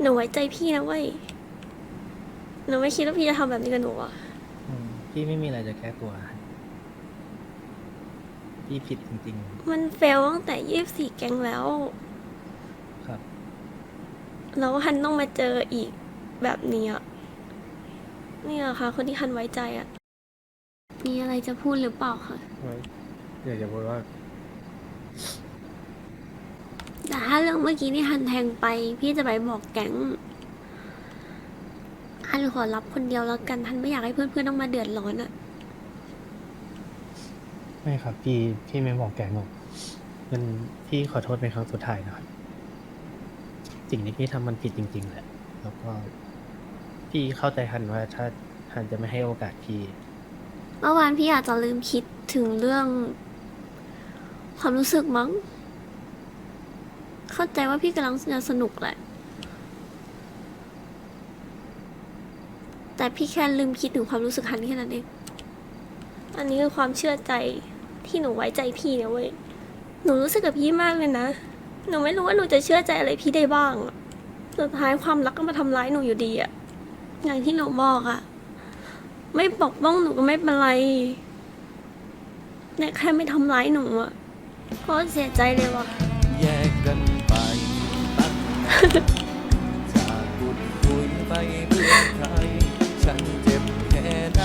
หนูไว้ใจพี่นะเว้ย หนูไม่คิดว่าพี่จะทำแบบนี้กับหนูอะอืมพี่ไม่มีอะไรจะแก้ตัว พี่ผิดจริง มันเฟลตั้งแต่ยี่สิบสี่แก๊งแล้ว ๆ ครับ แล้วฮันต้องมาเจออีกแบบนี้อะเนี่ยค่ะ คนที่ฮันไว้ใจอะมีอะไรจะพูดหรือเปล่าคะอยากจะบอกว่า แต่ถ้าเรื่องเมื่อกี้ที่ฮันแทงไป พี่จะไปบอกแก๊งฮันขอรับคนเดียวแล้วกันฮันไม่อยากให้เพื่อนๆต้องมาเดือดร้อนอะไม่ครับ พี่พี่ไม่บอกแกงหรอกมันพี่ขอโทษเป็นครั้งสุดท้ายนะครับสิ่งที่พี่ทำมันผิดจริง ๆแหละแล้วก็พี่เข้าใจฮันว่าถ้าฮันจะไม่ให้โอกาสพี่ เมื่อวานพี่อาจจะลืมคิดถึงเรื่อง ความรู้สึกมั้ง เข้าใจว่าพี่กำลังจะสนุกแหละ แต่พี่แค่ลืมคิดถึงความรู้สึกฮันแค่นั้นเอง อันนี้คือความเชื่อใจที่หนูไว้ใจพี่นะเว้ย หนูรู้สึกกับพี่มากเลยนะ หนูไม่รู้ว่าหนูจะเชื่อใจอะไรพี่ได้บ้าง สุดท้ายความรักก็มาทำร้ายหนูอยู่ดีอะอย่างที่หนูบอกอะไม่ปกป้องหนูก็ไม่เป็นไรเนี่แค่ไม่ทำร้ายหนูอะเพราะเสียใจเลยว่ะ กันไปตั้งจากพูดคุยไปเพื่อใครฉันเจ็บแค่ไหน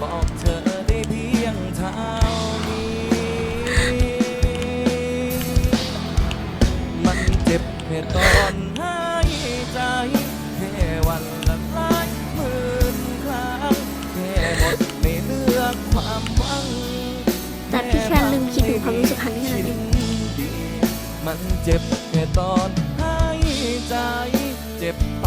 บอกเธอได้เพียงเท่านี้ มันเจ็บแค่ตอนหายใจแค่วันละหลายหมื่นครั้งแค่หมดไม่เลือกความหวัง แต่พี่แค่ลืมคิดถึงความรู้สึกฮันแค่นั้นเอง มันเจ็บแค่ตอนให้ใจ เจ็บไป